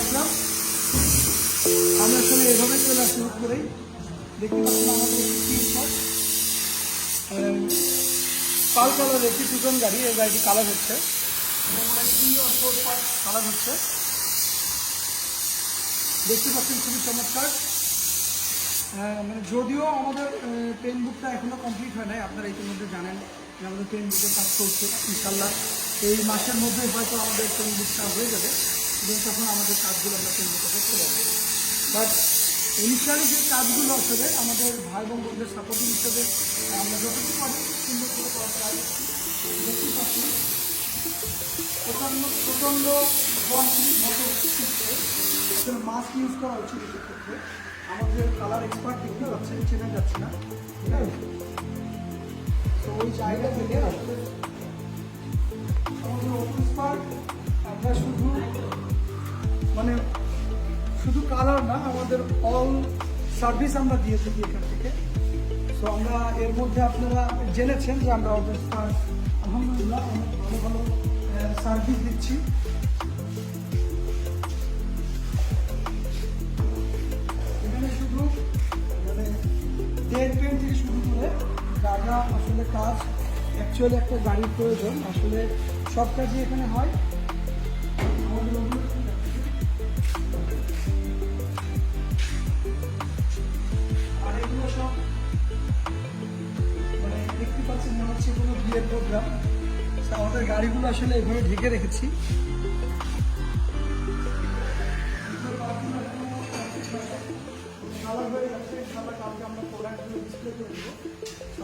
আসলাম। আমরা আসলে এভাবে চলে আসি উপরেই দেখতে পাচ্ছেন আমাদের পাল কালার একটি টুকন গাড়ি, এই গাড়িটি কালার হচ্ছে। কালার হচ্ছে। দেখতে পাচ্ছেন খুবই চমৎকার। মানে যদিও আমাদের পেন বুকটা এখনও কমপ্লিট হয় নাই, আপনারা ইতিমধ্যে জানেন যে আমাদের পেন বুকের কাজ করছে ইনশাল্লাহ এই মাসের মধ্যে হয়তো আমাদের পেন বুকটা হয়ে যাবে। এবং তখন আমাদের কাজগুলো আমরা বুকে করতে পারব। বাট ইনিশিয়ালি যে কাজগুলো আসলে আমাদের ভাই বোন বোনদের সাপোর্টিং হিসেবে আমরা যতটুকু পারি সুন্দর করে করার ট্রাই পাচ্ছি। প্রচণ্ড প্রচণ্ড মতো আসলে মাস্ক ইউজ করা উচিত এসব ক্ষেত্রে আমাদের কালার এক্সপার্ট দেখতে পাচ্ছেন, চেনা যাচ্ছে না। ঠিক আছে? তো ওই জায়গা থেকে আসলে আমাদের অফিস পার্ক আমরা শুধু মানে শুধু কালার না, আমাদের অল সার্ভিস আমরা দিয়ে থাকি এখান থেকে। সো আমরা এর মধ্যে আপনারা জেনেছেন যে আমরা আলহামদুলিল্লাহ অনেক ভালো ভালো সার্ভিস দিচ্ছি। এখানে শুধু মানে ডেড পেন থেকে শুরু করে যা আসলে কাজ অ্যাকচুয়ালি একটা গাড়ির প্রয়োজন। আসলে সব কাজই এখানে হয়। মানে দেখতে পাচ্ছেন মনে হচ্ছে কোনো বিয়ের প্রোগ্রাম আমাদের গাড়িগুলো আসলে এভাবে ঢেকে রেখেছি। কালার হয়ে কালকে আমরা প্রোডাক্টগুলো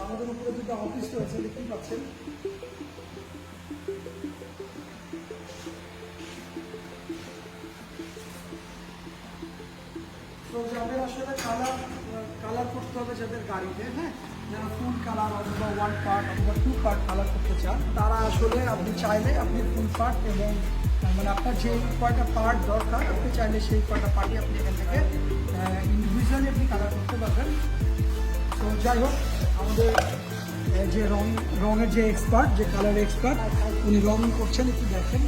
আমাদের উপরে দুটো অফিস রয়েছে, দেখতেই পাচ্ছেন। তো যাদের আসলে কালার কালার করতে হবে যাদের গাড়িতে হ্যাঁ? যারা ফুল কালার অথবা ওয়ান পার্ট অথবা টু পার্ট কালার করতে চান, তারা আসলে আপনি চাইলে আপনি ফুল পার্ট এবং মানে আপনার যে কয়টা পার্ট দরকার, আপনি চাইলে সেই কয়টা পার্টই আপনি এখান থেকে ইন্ডিভিজুয়ালি আপনি কালার করতে পারবেন। তো যাই হোক, আমাদের যে রং রঙের যে এক্সপার্ট যে কালার এক্সপার্ট উনি রং করছেন, একটু দেখেন।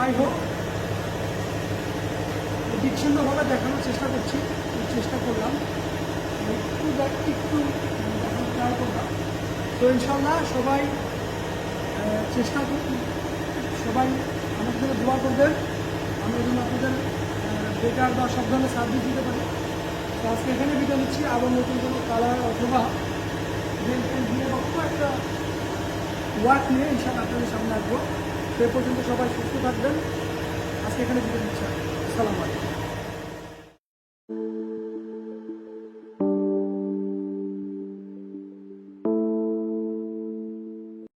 যাই হোক, বিচ্ছিন্নভাবে দেখানোর চেষ্টা করছি, চেষ্টা করলাম। একটু একটু ট্রাই করলাম। তো ইনশাল্লাহ সবাই চেষ্টা সবাই আমাদের দোয়া করবেন। আমরা যেন আপনাদের বেকার বা সব ধরনের সার্ভিস দিতে পারি। তো আজকে এখানে বিদায় নিচ্ছি। আবার নতুন কোনো কালার অথবা দিয়ে একটা ওয়ার্ক নিয়ে ইনশাল্লাহ আপনাদের সামনে আসব। সে পর্যন্ত সবাই সুস্থ থাকবেন। আজকে এখানে বিদায় নিচ্ছি। সালাম আলাইকুম।